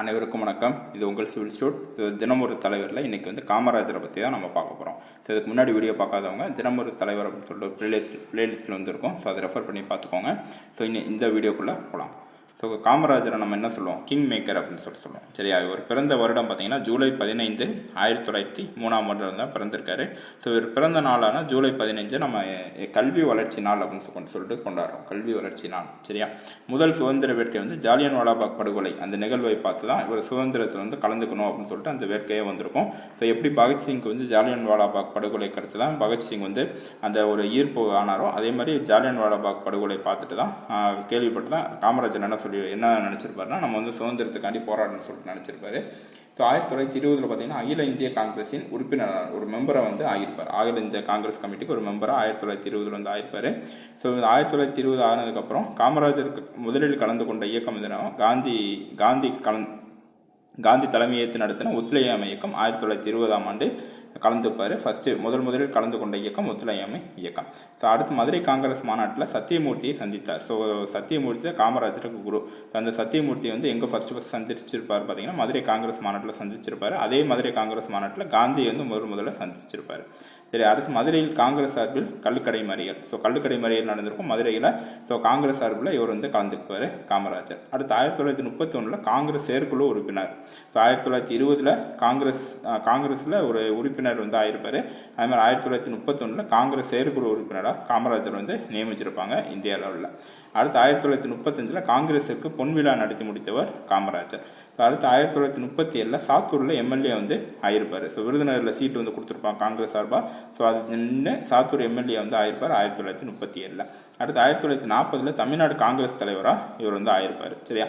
அனைவருக்கும் வணக்கம். இது உங்கள் சிவில் ஸ்டூட் இது தினமொரு தலைவரில் இன்றைக்கி வந்து காமராஜரை பற்றி தான் நம்ம பார்க்க போகிறோம் ஸோ இதுக்கு முன்னாடி வீடியோ பார்க்காதவங்க தினமொரு தலைவர் அப்படின்னு சொல்லிட்டு ப்ளேலிஸ்ட் ப்ளேலிஸ்ட்டில் வந்துருக்கும் ஸோ அதை ரெஃபர் பண்ணி பார்த்துக்கோங்க. ஸோ இன்னும் இந்த வீடியோக்குள்ளே போகலாம் ஸோ காமராஜரை நம்ம என்ன சொல்லுவோம்? கிங் மேக்கர் அப்படின்னு சொல்லிட்டு சொல்லுவோம். சரியா? இவர் பிறந்த வருடம் பார்த்தீங்கன்னா ஜூலை பதினைந்து ஆயிரத்தி தொள்ளாயிரத்தி மூணாம் ஆண்டு தான் பிறந்திருக்காரு. ஸோ இவர் பிறந்த நாளான ஜூலை பதினைஞ்சு நம்ம கல்வி வளர்ச்சி நாள் அப்படின்னு சொல்லி சொல்லிட்டு கொண்டாடுறோம். கல்வி வளர்ச்சி நாள். சரியா? முதல் சுதந்திர வேட்கை வந்து ஜாலியன் வாலாபாக் படுகொலை. அந்த நிகழ்வை பார்த்து தான் இவர் சுதந்திரத்தில் வந்து கலந்துக்கணும் அப்படின்னு சொல்லிட்டு அந்த வேட்கையே வந்திருக்கும். ஸோ எப்படி பகத்சிங்க்கு வந்து ஜாலியன் வாலாபாக் படுகொலை கருத்து தான் பகத்சிங் வந்து அந்த ஒரு ஈர்ப்பு ஆனாரோ அதே மாதிரி ஜாலியன் வாலாபாக் படுகொலை பார்த்துட்டு தான் கேள்விப்பட்டு தான் காமராஜர் என்ன சொல்லி என்ன நினச்சிருப்பாருன்னா நம்ம வந்து சுதந்திரத்துக்காண்டி போராடணும்னு சொல்லிட்டு நினச்சிருப்பாரு. ஸோ ஆயிரத்தி தொள்ளாயிரத்தி இருபதில் பார்த்தீங்கன்னா அகில இந்திய காங்கிரஸின் உறுப்பினர் ஒரு மெம்பரை வந்து ஆகியிருப்பார். அகில இந்திய காங்கிரஸ் கமிட்டிக்கு ஒரு மெம்பராக ஆயிரத்தி தொள்ளாயிரத்தி இருபதுல வந்து ஆயிருப்பார். ஸோ ஆயிரத்தி தொள்ளாயிரத்தி இருபது ஆனதுக்கப்புறம் காமராஜருக்கு முதலில் கலந்து கொண்ட இயக்கம் எதுனா காந்தி காந்தி கலந் காந்தி தலைமையேற்று நடத்தின ஒத்துழையாமை இயக்கம் ஆயிரத்தி தொள்ளாயிரத்தி இருபதாம் ஆண்டு கலந்துப்பார். ஃபஸ்ட்டு முதல் முதலில் கலந்து கொண்ட இயக்கம் ஒத்துழையாமை இயக்கம். ஸோ அடுத்து மதுரை காங்கிரஸ் மாநாட்டில் சத்தியமூர்த்தியை சந்தித்தார். ஸோ சத்தியமூர்த்தி காமராஜருக்கு குரு. ஸோ அந்த சத்தியமூர்த்தி வந்து எங்கே ஃபஸ்ட்டு ஃபஸ்ட் சந்திச்சிருப்பார் பார்த்தீங்கன்னா மதுரை காங்கிரஸ் மாநாட்டில் சந்திச்சிருப்பார். அதே மதுரை காங்கிரஸ் மாநாட்டில் காந்தியை வந்து முதல் முதல்ல சந்திச்சிருப்பார். சரி அடுத்து மதுரையில் காங்கிரஸ் சார்பில் கல்லுக்கடை மறியல். ஸோ கல்லுக்கடை மறியல் நடந்திருக்கும் மதுரையில். ஸோ காங்கிரஸ் சார்பில் இவர் வந்து கலந்துக்குவார் காமராஜர். அடுத்து ஆயிரத்தி தொள்ளாயிரத்தி முப்பத்தொன்னில் காங்கிரஸ் செயற்குழு உறுப்பினர். ஸோ ஆயிரத்தி தொள்ளாயிரத்தி இருபதில் காங்கிரஸ் காங்கிரஸில் ஒரு உறுப்பினர் வந்து ஆயிருப்பார். அதே மாதிரி ஆயிரத்தி தொள்ளாயிரத்தி முப்பத்தொன்னில் காங்கிரஸ் செயற்குழு உறுப்பினராக காமராஜர் வந்து நியமிச்சிருப்பாங்க இந்திய அளவில். அடுத்து ஆயிரத்தி தொள்ளாயிரத்தி முப்பத்தஞ்சில் காங்கிரஸிற்கு பொன் விழா நடத்தி முடித்தவர் காமராஜர். ஸோ அடுத்து ஆயிரத்தி தொள்ளாயிரத்தி முப்பத்தி ஏழில் சாத்தூரில் எம்எல்ஏ வந்து ஆயிருப்பார். ஸோ விருதுநகரில் சீட்டு வந்து கொடுத்துருப்பாங்க காங்கிரஸ் சார்பாக ஸோ அது நின்று சாத்தூர் எம்எல்ஏ வந்து ஆயிருப்பார் ஆயிரத்தி தொள்ளாயிரத்தி முப்பத்தி ஏழில். அடுத்து ஆயிரத்தி தொள்ளாயிரத்தி நாற்பதில் தமிழ்நாடு காங்கிரஸ் தலைவராக இவர் வந்து ஆயிருப்பார். சரியா?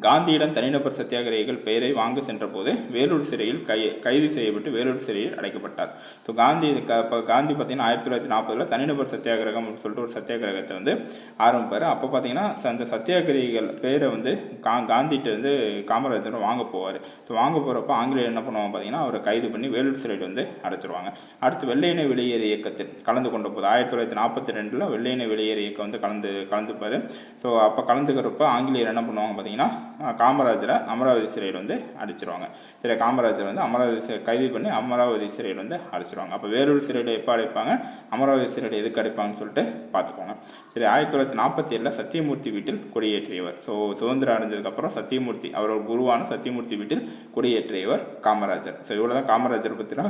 காந்தியிடம் தனிநபர் சத்தியாகிரகிகள் பெயரை வாங்க சென்றபோது வேலூர் சிறையில் கை கைது செய்யப்பட்டு வேலூர் சிறையில் அடைக்கப்பட்டார். ஸோ காந்தி க- இப்போ காந்தி பார்த்தீங்கன்னா ஆயிரத்தி தொள்ளாயிரத்தி நாற்பதில் தனிநபர் சத்தியாகிரகம் சொல்லிட்டு ஒரு சத்தியாகிரகத்தை வந்து ஆரம்பிப்பார். அப்போ பார்த்தீங்கன்னா ச- அந்த சத்தியாகிரகிகள் பேரை வந்து கா காந்திகிட்ட வந்து காமராஜர் வாங்க போவார். ஸோ வாங்க போகிறப்ப ஆங்கிலேயர் என்ன பண்ணுவாங்க பார்த்தீங்கன்னா அவரை கைது பண்ணி வேலூர் சிறையில் வந்து அடைச்சிருவாங்க. அடுத்து வெள்ளையினை வெளியேறு இயக்கத்தில் கலந்து கொண்ட போது ஆயிரத்தி தொள்ளாயிரத்தி நாற்பத்தி ரெண்டில் வெள்ளையினை வெளியேறு இயக்கம் வந்து கலந்து கலந்துப்பார். ஸோ அப்போ கலந்துக்கிறப்ப ஆங்கிலேயர் என்ன பண்ணுவாங்க பார்த்தீங்கன்னா காமராஜரை அமராவதி சிறையில் வந்து அடிச்சிருவாங்க. சரி காமராஜர் வந்து அமராவதி சிறை கைது பண்ணி அமராவதி சிறையில் வந்து அடிச்சிருவாங்க. அப்போ வேலூர் சிறையில் எப்போ அடைப்பாங்க? அமராவதி சிறையில் எதுக்கு அடைப்பாங்கன்னு சொல்லிட்டு பார்த்துக்கோங்க சரி ஆயிரத்தி தொள்ளாயிரத்தி நாற்பத்தி ஏழில் சத்தியமூர்த்தி வீட்டில் கொடியேற்றியவர். ஸோ சுதந்திரம் அடைஞ்சதுக்கப்புறம் சத்தியமூர்த்தி அவரோட குருவான சத்தியமூர்த்தி வீட்டில் கொடியேற்றியவர் காமராஜர். ஸோ இவ்வளோ தான் காமராஜர் பற்றினா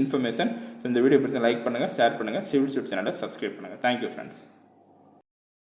இன்ஃபர்மேஷன் இந்த வீடியோ பிடிச்ச லைக் பண்ணுங்கள் ஷேர் பண்ணுங்கள் சிவில் ஸ்டூட் சேனலை சப்ஸ்கிரைப் பண்ணுங்கள் தேங்க்யூ ஃப்ரெண்ட்ஸ்